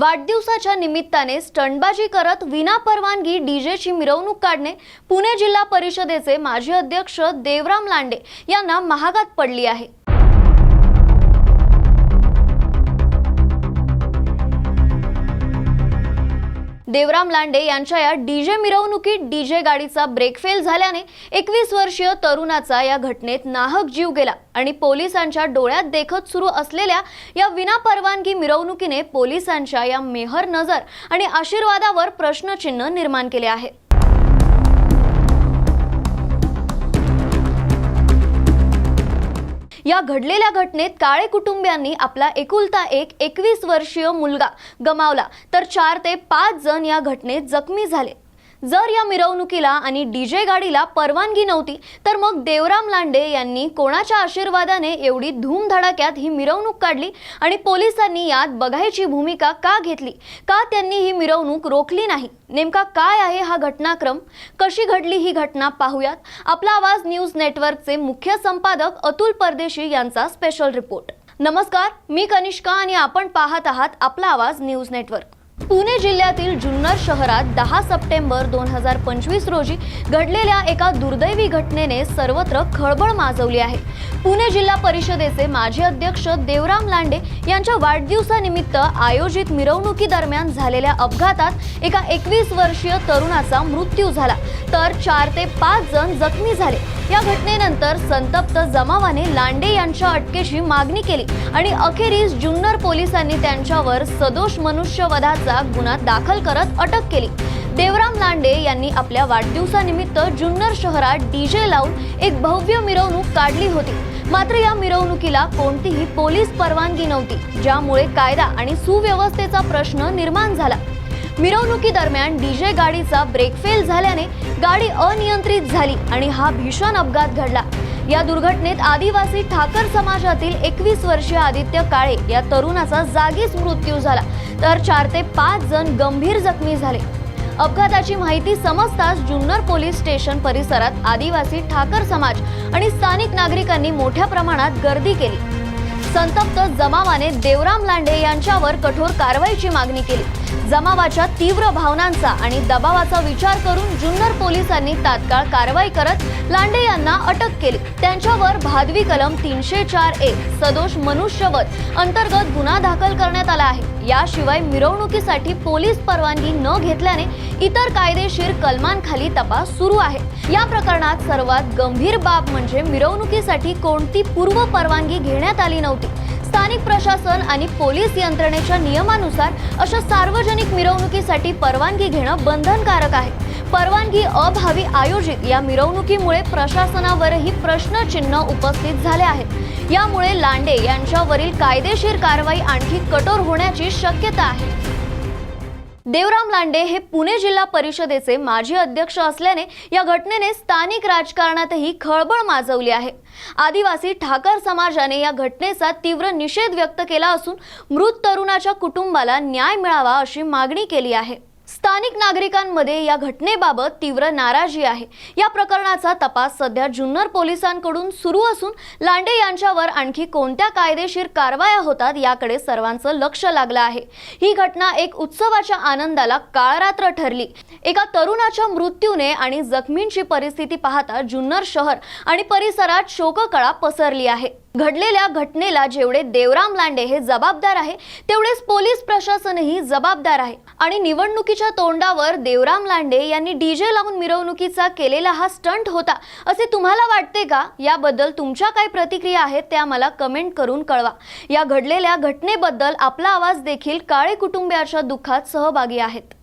वाढदिवसाच्या निमित्ताने स्टंटबाजी करत विनापरवानगी डीजेची मिरवणूक काढणे पुणे जिल्हा परिषदेचे माजी अध्यक्ष देवराम लांडे यांना महागात पडली आहे. देवराम लांडे यांच्या या डीजे मिरवणुकीत डीजे गाडीचा ब्रेक फेल झाल्याने एकवीस वर्षीय तरुणाचा या घटनेत नाहक जीव गेला आणि पोलिसांच्या डोळ्यात देखत सुरू असलेल्या या विनापरवानगी मिरवणुकीने पोलिसांच्या या मेहर नजर आणि आशीर्वादावर प्रश्नचिन्ह निर्माण केले आहे. या घडलेल्या घटनेत काळे कुटुंबियांनी आपला एकुलता एक एकवीस वर्षीय मुलगा गमावला. तर चार ते पाच जण या घटनेत जखमी झाले. जर या मिरवणुकीला आणि डीजे गाडीला परवानगी नव्हती तर मग देवराम लांडे यांनी कोणाच्या आशीर्वादाने एवढी धूमधडाक्यात ही मिरवणूक काढली आणि पोलिसांनी यात बघायची भूमिका का घेतली? का त्यांनी ही मिरवणूक रोखली नाही? नेमका काय आहे हा घटनाक्रम? कशी घडली ही घटना पाहूयात. आपला आवाज न्यूज नेटवर्कचे मुख्य संपादक अतुल परदेशी यांचा स्पेशल रिपोर्ट नमस्कार मी कनिष्का आणि आपण पाहत आहात आपला आवाज न्यूज नेटवर्क. पुणे जिल्ह्यातील जुन्नर शहरात दहा सप्टेंबर दोन हजार पंचवीस रोजी घडलेल्या एका दुर्दैवी घटनेने सर्वत्र खळबळ माजवली आहे. पुणे जिल्हा परिषदेचे माजी अध्यक्ष देवराम लांडे यांच्या वाढदिवसानिमित्त आयोजित मिरवणुकीदरम्यान झालेल्या अपघातात एका एकवीस वर्षीय तरुणाचा मृत्यू झाला. तर चार ते पाच जण जखमी झाले. या घटनेनंतर संतप्त जमावाने लांडे यांच्या अटकेची मागणी केली आणि अखेरीस जुन्नर पोलिसांनी त्यांच्यावर सदोष मनुष्यवधाचा गुन्हा दाखल करत अटक केली. देवराम लांडे यांनी आपल्या वाढदिवसानिमित्त जुन्नर शहरात डीजे लावून एक भव्य मिरवणूक काढली होती. मात्र या मिरवणुकीला कोणतीही पोलीस परवानगी नव्हती ज्यामुळे कायदा आणि सुव्यवस्थेचा प्रश्न निर्माण झाला. मिरवणुकीदरम्यान डीजे गाडीचा ब्रेक फेल झाल्याने गाडी अनियंत्रित झाली आणि हा भीषण अपघात घडला. या दुर्घटनेत आदिवासी ठाकर समाजातील एकवीस वर्षीय आदित्य काळे या तरुणाचा जागीच मृत्यू झाला तर चार ते पाच जण गंभीर जखमी झाले. अपघाताची माहिती समजताच जुन्नर पोलीस स्टेशन परिसरात आदिवासी ठाकर समाज आणि स्थानिक नागरिकांनी मोठ्या प्रमाणात गर्दी केली. संतप्त जमावाने देवराम लांडे यांच्यावर कठोर कारवाईची मागणी केली. जमावाच्या तीव्र भावनांचा आणि दबावाचा विचार करून जुन्नर पोलिसांनी तात्काळ कारवाई करत लांडे यांना अटक केली. त्यांच्यावर भादवी कलम तीनशे चार ए सदोष मनुष्यवध अंतर्गत गुन्हा दाखल करण्यात आला आहे. याशिवाय मिरवणुकीसाठी पोलीस परवानगी न घेतल्याने इतर कायदेशीर कलमांखाली तपास सुरू आहे. या प्रकरणात सर्वात गंभीर बाब म्हणजे मिरवणुकीसाठी कोणती पूर्व परवानगी घेण्यात आली नव्हती. स्थानिक प्रशासन आणि पोलीस यंत्रणेच्या नियमानुसार अशा सार्वजनिक मिरवणुकीसाठी परवानगी घेणं बंधनकारक आहे. परवानगी अभावी आयोजित या मिरवणुकीमुळे प्रशासनावरही प्रश्नचिन्ह उपस्थित झाले आहेत. यामुळे लांडे यांच्यावरील कायदेशीर कारवाई आणखी कठोर होण्याची शक्यता आहे. देवराम लांडे हे पुणे जिल्हा परिषदेचे माजी अध्यक्ष असल्याने या घटनेने स्थानिक राजकारणातही खळबळ माजवली आहे. आदिवासी ठाकर समाजाने या घटनेचा तीव्र निषेध व्यक्त केला असून मृत तरुणाच्या कुटुंबाला न्याय मिळावा अशी मागणी केली आहे. स्थानिक नागरिकांमध्ये या घटनेबाबत तीव्र नाराजी आहे. या प्रकरणाचा तपास सध्या जुन्नर पोलिसांकडून सुरू असून लांडे यांच्यावर आणखी कोणत्या कायदेशीर कारवाया होतात याकडे सर्वांचं लक्ष लागलं आहे. ही घटना एक उत्सवाच्या आनंदाला काळरात्र ठरली. एका तरुणाच्या मृत्यूने आणि जखमींची परिस्थिती पाहता जुन्नर शहर आणि परिसरात शोककळा पसरली आहे. घडलेल्या घटनेला जेवढे देवराम लांडे हे जबाबदार आहे तेवढेच पोलीस प्रशासनही जबाबदार आहे. आणि निवडणुकीच्या तोंडावर देवराम लांडे यांनी डीजे लावून मिरवणुकीचा केलेला हा स्टंट होता. असे तुम्हाला वाटते का? याबद्दल तुमच्या काय प्रतिक्रिया आहेत त्या मला कमेंट करून कळवा. या घडलेल्या घटनेबद्दल आपला आवाज देखील काळे कुटुंबियाच्या दुःखात सहभागी आहेत.